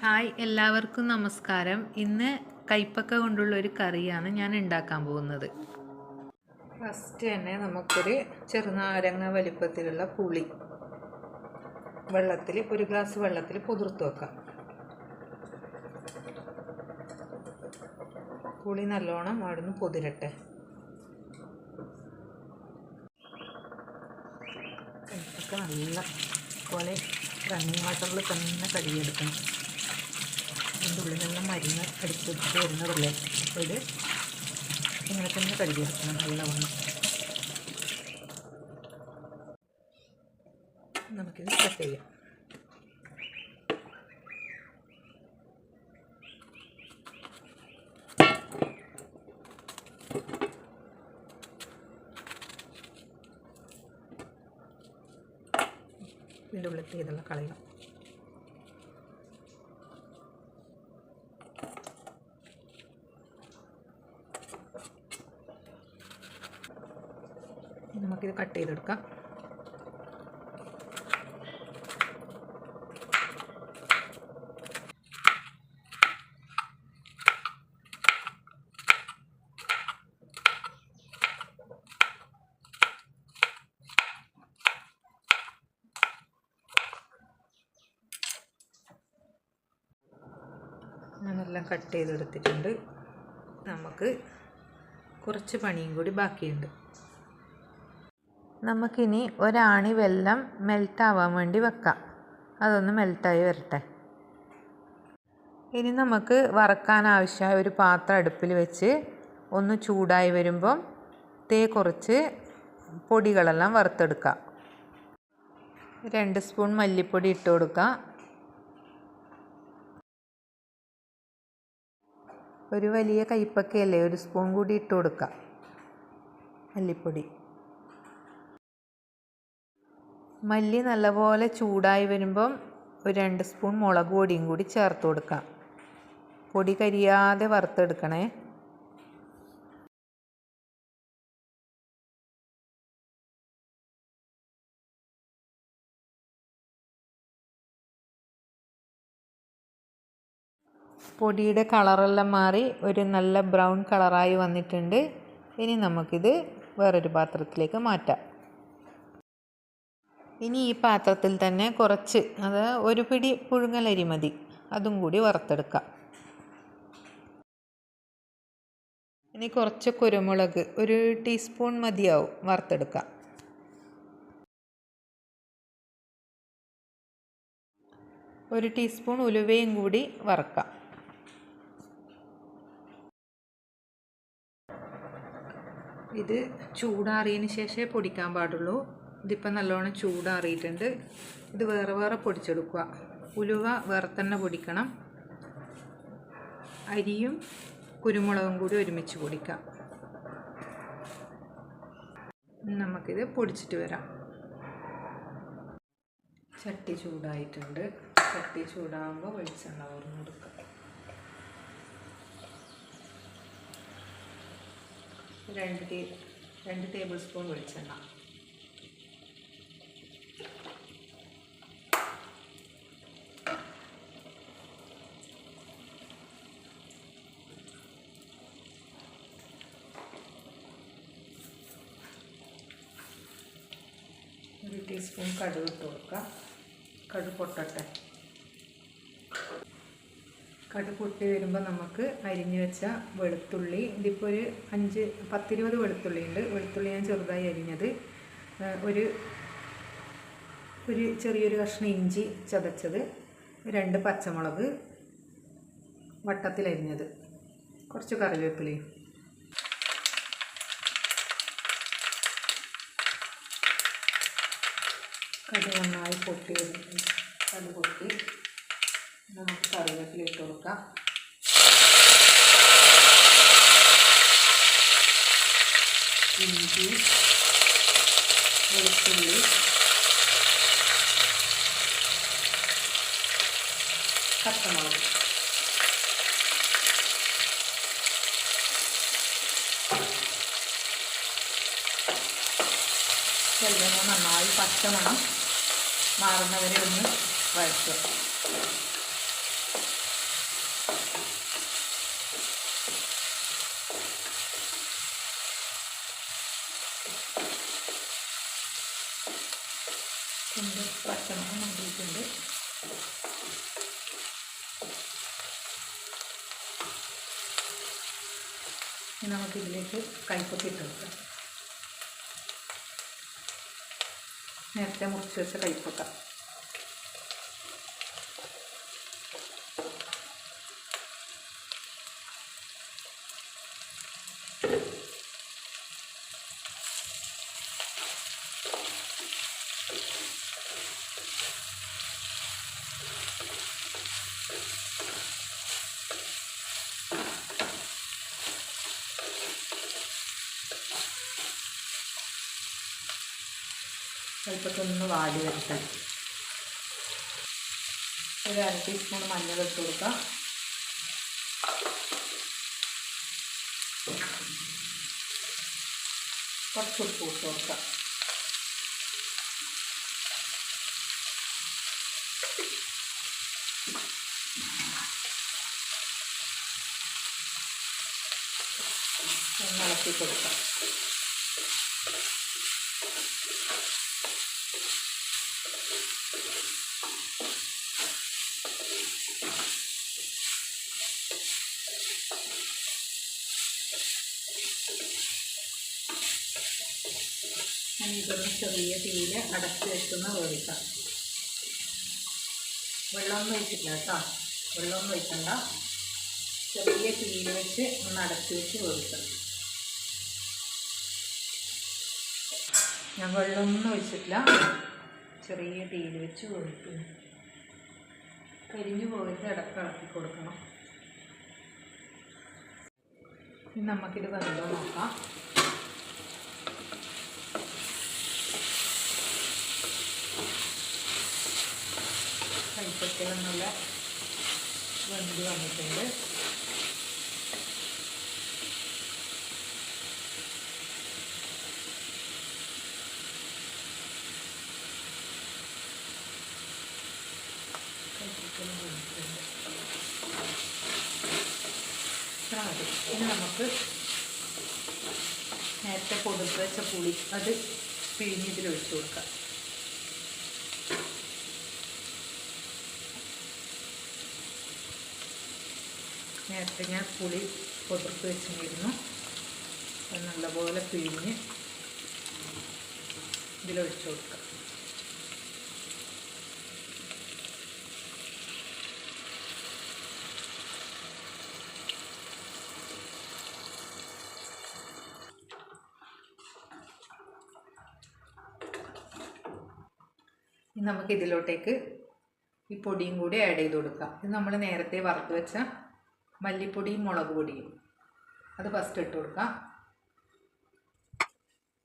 Hi എല്ലാവർക്കും നമസ്കാരം. ഇന്ന് കൈപ്പക്ക കൊണ്ടുള്ള ഒരു കറിയാണ് ഞാൻ ഉണ്ടാക്കാൻ പോകുന്നത്. ഫസ്റ്റ് തന്നെ നമുക്കൊരു ചെറുനാരങ്ങ വലിപ്പത്തിലുള്ള പുളി. വെള്ളത്തിൽ ഒരു ഗ്ലാസ് വെള്ളത്തിൽ പുതിർത്ത് വെക്കാം. പുളി നല്ലോണം അവിടുന്ന് പൊതിരട്ടെ. കൈപ്പക്ക നല്ല പോലെ റണ്ണിങ് വാട്ടറിൽ തന്നെ കഴുകിയെടുക്കണം. അതിന്റെ ഉള്ളിൽ നിന്ന് മരുന്ന് അടിച്ചിട്ട് വരുന്നതല്ലേ ഇത് ഇങ്ങനെ തന്നെ കഴുകിയെടുക്കണം നല്ലവണ്ണം. നമുക്കിത് കട്ട് ചെയ്യാം. ഇതിന്റെ ഉള്ളിൽ ഇതെല്ലാം കളയണം. നമുക്കിത് കട്ട് ചെയ്തെടുക്കാം. ഞാനെല്ലാം കട്ട് ചെയ്തെടുത്തിട്ടുണ്ട്. നമുക്ക് കുറച്ച് പണിയും കൂടി ബാക്കിയുണ്ട്. നമുക്കിനി ഒരാണി വെല്ലം മെൽറ്റാവാൻ വേണ്ടി വെക്കാം. അതൊന്ന് മെൽറ്റായി വരട്ടെ. ഇനി നമുക്ക് വറക്കാൻ ആവശ്യമായ ഒരു പാത്രം അടുപ്പിൽ വെച്ച് ഒന്ന് ചൂടായി വരുമ്പം തേ കുറച്ച് പൊടികളെല്ലാം വറുത്തെടുക്കാം. രണ്ട് സ്പൂൺ മല്ലിപ്പൊടി ഇട്ട് കൊടുക്കാം. ഒരു വലിയ കൈപ്പക്കയല്ലേ ഒരു സ്പൂൺ കൂടി ഇട്ട് കൊടുക്കാം മല്ലിപ്പൊടി. മല്ലി നല്ലപോലെ ചൂടായി വരുമ്പം ഒരു രണ്ട് സ്പൂൺ മുളക് പൊടിയും കൂടി ചേർത്ത് കൊടുക്കാം. പൊടി കരിയാതെ വറുത്തെടുക്കണേ. പൊടിയുടെ കളറെല്ലാം മാറി ഒരു നല്ല ബ്രൗൺ കളറായി വന്നിട്ടുണ്ട്. ഇനി നമുക്കിത് വേറൊരു പാത്രത്തിലേക്ക് മാറ്റാം. ഇനി ഈ പാത്രത്തിൽ തന്നെ കുറച്ച് അത് ഒരു പിടി പുഴുങ്ങലരി മതി. അതും കൂടി വറുത്തെടുക്കാം. ഇനി കുറച്ച് കുരുമുളക് ഒരു ടീസ്പൂൺ മതിയാവും വറുത്തെടുക്കാം ഒരു ടീസ്പൂൺ ഉലുവയും കൂടി വറക്കാം. ഇത് ചൂടാറിയതിന് ശേഷമേ പൊടിക്കാൻ പാടുള്ളൂ. ഇതിപ്പോൾ നല്ലോണം ചൂടാറിയിട്ടുണ്ട്. ഇത് വേറെ വേറെ പൊടിച്ചെടുക്കുക. ഉലുവ വേറെ തന്നെ പൊടിക്കണം. അരിയും കുരുമുളകും കൂടി ഒരുമിച്ച് പൊടിക്കാം. നമുക്കിത് പൊടിച്ചിട്ട് വരാം. ചട്ടി ചൂടായിട്ടുണ്ട്. ചട്ടി ചൂടാകുമ്പോൾ വെളിച്ചെണ്ണ ഓർന്ന് കൊടുക്കാം. രണ്ട് ടീ രണ്ട് ടേബിൾ സ്പൂൺ വെളിച്ചെണ്ണ ഒരു ടീസ്പൂൺ കടുക് ഇട്ട് കൊടുക്കുക കടുക് പൊട്ടട്ടെ. കടുക് പൊട്ടി വരുമ്പോൾ നമുക്ക് അരിഞ്ഞു വെച്ച വെളുത്തുള്ളി ഇതിപ്പോൾ ഒരു അഞ്ച് പത്തിരുപത് വെളുത്തുള്ളി ഉണ്ട്. വെളുത്തുള്ളി ഞാൻ ചെറുതായി അരിഞ്ഞത്. ഒരു ഒരു ചെറിയൊരു കഷ്ണം ഇഞ്ചി ചതച്ചത്. രണ്ട് പച്ചമുളക് വട്ടത്തിലരിഞ്ഞത്. കുറച്ച് കറിവേപ്പിലയും. കടി നന്നായി പൊട്ടി കടി പൊട്ടി. നമുക്ക് കറിവേപ്പില ഇട്ട് കൊടുക്കാം. ഇഞ്ചി വെളുത്തുള്ളി. പച്ചമുളക് ചെല്ലുമ്പോൾ നന്നായി പച്ച മണം മാറുന്നവരെ ഒന്ന് വഴറ്റുക. പച്ചമണം നോക്കിയിട്ടുണ്ട് നമുക്കിതിലേക്ക് കൈപ്പൊക്കെ ഇട്ട് വെക്കാം. നേരത്തെ മുറിച്ച് വെച്ച കൈപ്പൊക്ക കൈപ്പൊക്കെ ഒന്ന് വാടി വരട്ടെ. ഒരു അര ടീസ്പൂൺ മഞ്ഞൾ ഇട്ട് കൊടുക്കുക കുറച്ച് ഉപ്പ് ഇട്ട് കൊടുക്കുക ഇളക്കി കൊടുക്കാം. ഞാൻ ചെറിയ തീയിൽ അടച്ച് വെക്കുന്ന വേവിക്കാം. വെള്ളമൊന്നും ഒഴിച്ചിട്ടില്ല കേട്ടോ. വെള്ളമൊന്നും ഒഴിക്കണ്ട. ചെറിയ തീയിൽ വെച്ച് ഒന്ന് അടച്ച് വെച്ച് വേവിക്കണം ഞാൻ വെള്ളമൊന്നും ഒഴിച്ചിട്ടില്ല. ചെറിയ തീയിൽ വെച്ച് വേവിക്കുന്നു. കരിഞ്ഞു പോയിട്ട് ഇടയ്ക്ക് ഇളക്കി കൊടുക്കണം. നമുക്കിത് വെന്തോ നോക്കാം. കൈപ്പറ്റെല്ലാം നല്ല വെന്ത് വന്നിട്ടുണ്ട്. ഇത്ര മതി ഇനി നമുക്ക് നേരത്തെ കൊടുത്ത് വെച്ച പുളി അത് പിഴിഞ്ഞ് ഇതിൽ ഒഴിച്ചു കൊടുക്കാം. നേരത്തെ ഞാൻ പുളി കൊതിർത്ത് വെച്ചിരുന്നു. അത് നല്ലപോലെ പിഴിഞ്ഞ് ഇതിലൊഴിച്ചു കൊടുക്കാം. നമുക്ക് ഇതിലോട്ടേക്ക് ഈ പൊടിയും കൂടി ആഡ് ചെയ്ത് കൊടുക്കാം. ഇത് നമ്മൾ നേരത്തെ വറുത്ത് വെച്ച മല്ലിപ്പൊടിയും മുളക് പൊടിയും. അത് ഫസ്റ്റ് ഇട്ട് കൊടുക്കാം.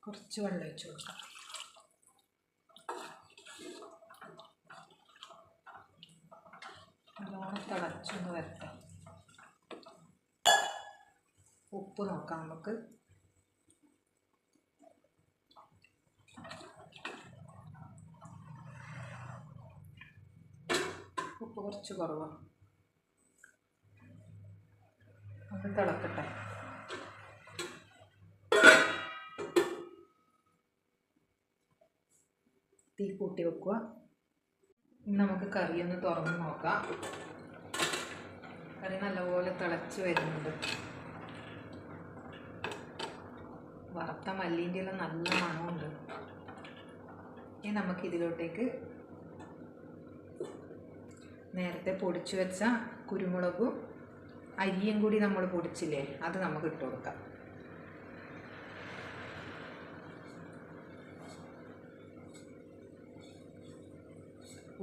കുറച്ച് വെള്ളം ഒഴിച്ച് കൊടുക്കാം. തിളച്ചൊന്ന് വരട്ടെ. ഉപ്പ് നോക്കാം നമുക്ക്. ഉപ്പ് കുറച്ച് കുറവാണ് അത് തിളക്കട്ടെ. തീ കൂട്ടി വെക്കുക. ഇനി നമുക്ക് ഒന്ന് തുറന്ന് നോക്കാം. കറി നല്ലപോലെ തിളച്ച് വരുന്നുണ്ട്. വറുത്ത മല്ലീന്റെ എല്ലാം നല്ല മണമുണ്ട്. ഇനി നമുക്ക് ഇതിലോട്ടേക്ക് നേരത്തെ പൊടിച്ചു വെച്ച കുരുമുളകും അരിയും കൂടി നമ്മൾ പൊടിച്ചില്ലേ അത് നമുക്ക് ഇട്ട് കൊടുക്കാം.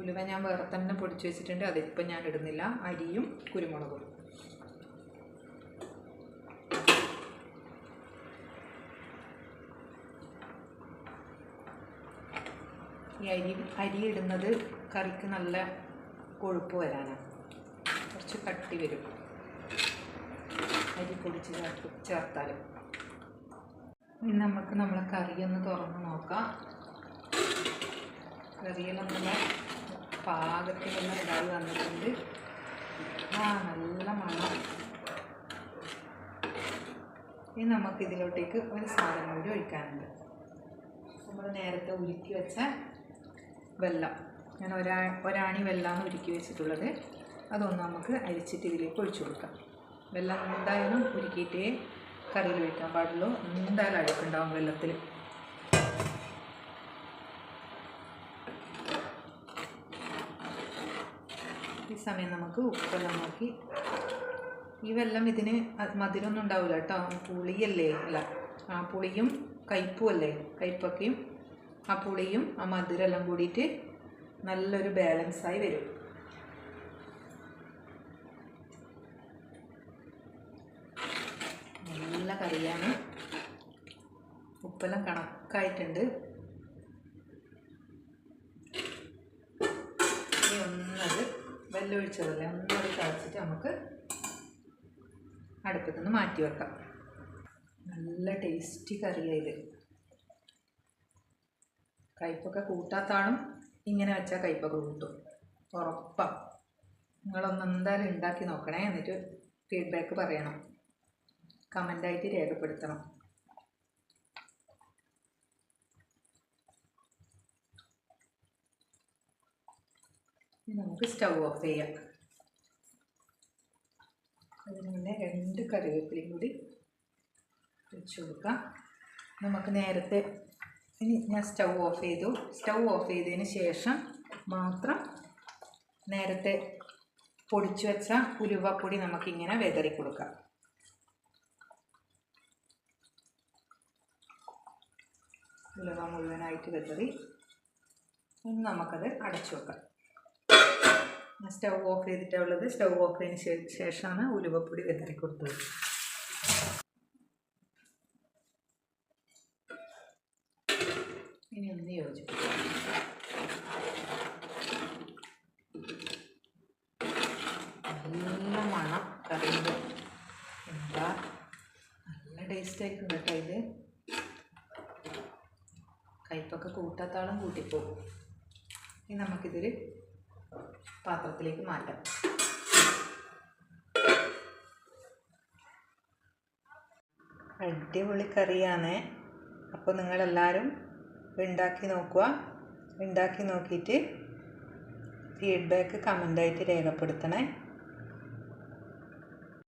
ഉലുവ ഞാൻ വേറെ തന്നെ പൊടിച്ചു വെച്ചിട്ടുണ്ട് അതിപ്പം ഞാൻ ഇടുന്നില്ല. അരിയും കുരുമുളകും. ഈ അരി അരി ഇടുന്നത് കറിക്ക് നല്ല കൊഴുപ്പ് വരാനാണ്. കുറച്ച് കട്ടി വരും. അരി പൊടിച്ച് ചേർത്ത് ചേർത്താലും. ഇനി നമുക്ക് നമ്മളെ ഒന്ന് തുറന്ന് നോക്കാം. കറിയെല്ലാം നമ്മളെ പാകത്തിലുള്ള ഇടാതെ വന്നിട്ടുണ്ട്. ആ നല്ല മണം. ഇനി നമുക്ക് ഇതിലോട്ടേക്ക് ഒരു സാധനം കൂടി ഒഴിക്കാനുണ്ട്. നമ്മൾ നേരത്തെ ഉരുക്കി വെച്ച വെള്ളം. ഞാൻ ഒരാ ഒരാണി വെള്ളമാണ് ഉരുക്കി വെച്ചിട്ടുള്ളത്. അതൊന്ന് നമുക്ക് അരിച്ചിട്ട് ഇതിലേക്ക് ഒഴിച്ചു കൊടുക്കാം. വെള്ളം എന്തായാലും ഉരുക്കിയിട്ടേ കറിയിൽ ഒഴിക്കാൻ പാടുള്ളൂ. എന്തായാലും അഴുക്കുണ്ടാവും വെള്ളത്തിൽ ഈ സമയം നമുക്ക് ഉപ്പെല്ലാം നോക്കി ഈ വെള്ളം ഇതിന് മധുരമൊന്നും ഉണ്ടാവില്ല കേട്ടോ. പുളിയല്ലേ അല്ല ആ പുളിയും കയ്പ്പും അല്ലേ? കയ്പൊക്കെയും ആ പുളിയും ആ മധുരം എല്ലാം കൂടിയിട്ട് നല്ലൊരു ബാലൻസായി വരും നല്ല കറിയാണ്. ഉപ്പെല്ലാം കണക്കായിട്ടുണ്ട്. ഒന്നത് വെല്ലൊഴിച്ചതല്ല? ഒന്നത് കളച്ചിട്ട് നമുക്ക് അടുപ്പത്തു നിന്ന് മാറ്റി വെക്കാം. നല്ല ടേസ്റ്റി കറിയായത് കയ്പ്പൊക്കെ കൂട്ടാത്താണും ഇങ്ങനെ വെച്ചാൽ കയ്പ്പൊക്കെ കൂട്ടും. ഉറപ്പാണ് നിങ്ങളൊന്ന് എന്തായാലും ഉണ്ടാക്കി നോക്കണേ. എന്നിട്ട് ഫീഡ്ബാക്ക് പറയണം. കമന്റായിട്ട് രേഖപ്പെടുത്തണം. നമുക്ക് സ്റ്റൗ ഓഫ് ചെയ്യാം. അതിന് മുന്നേ രണ്ട് കറിവേപ്പിലയും കൂടി വെച്ച് കൊടുക്കാം. നമുക്ക് നേരത്തെ ഇനി ഞാൻ സ്റ്റൗ ഓഫ് ചെയ്തു. സ്റ്റൗ ഓഫ് ചെയ്തതിന് ശേഷം മാത്രം നേരത്തെ പൊടിച്ചു വെച്ച ഉലുവപ്പൊടി നമുക്കിങ്ങനെ വെതറി കൊടുക്കാം. ഉലുവ മുഴുവനായിട്ട് വെതറി ഇനി നമുക്കത് അടച്ചു വെക്കാം. സ്റ്റൗ ഓഫ് ചെയ്തിട്ടുള്ളത് സ്റ്റൗ ഓഫ് ചെയ്തതിന് ശേഷമാണ് ഉലുവപ്പൊടി വെതറി കൊടുത്തത് ഇനി ഒന്ന് യോജിപ്പിക്കാം നല്ല മണം കറിയുണ്ട് എന്താ നല്ല ടേസ്റ്റ് ആയിട്ടുണ്ട് കേട്ടോ ഇത് കയ്പൊക്കെ കൂട്ടാത്താളം കൂട്ടിപ്പോകും. ഇനി നമുക്കിതൊരു പാത്രത്തിലേക്ക് മാറ്റാം. അടിപൊളി കറിയാണ്. അപ്പോൾ നിങ്ങളെല്ലാവരും ഉണ്ടാക്കി നോക്കുക. ഉണ്ടാക്കി നോക്കിയിട്ട് ഫീഡ്ബാക്ക് കമന്റായിട്ട് രേഖപ്പെടുത്തണേ.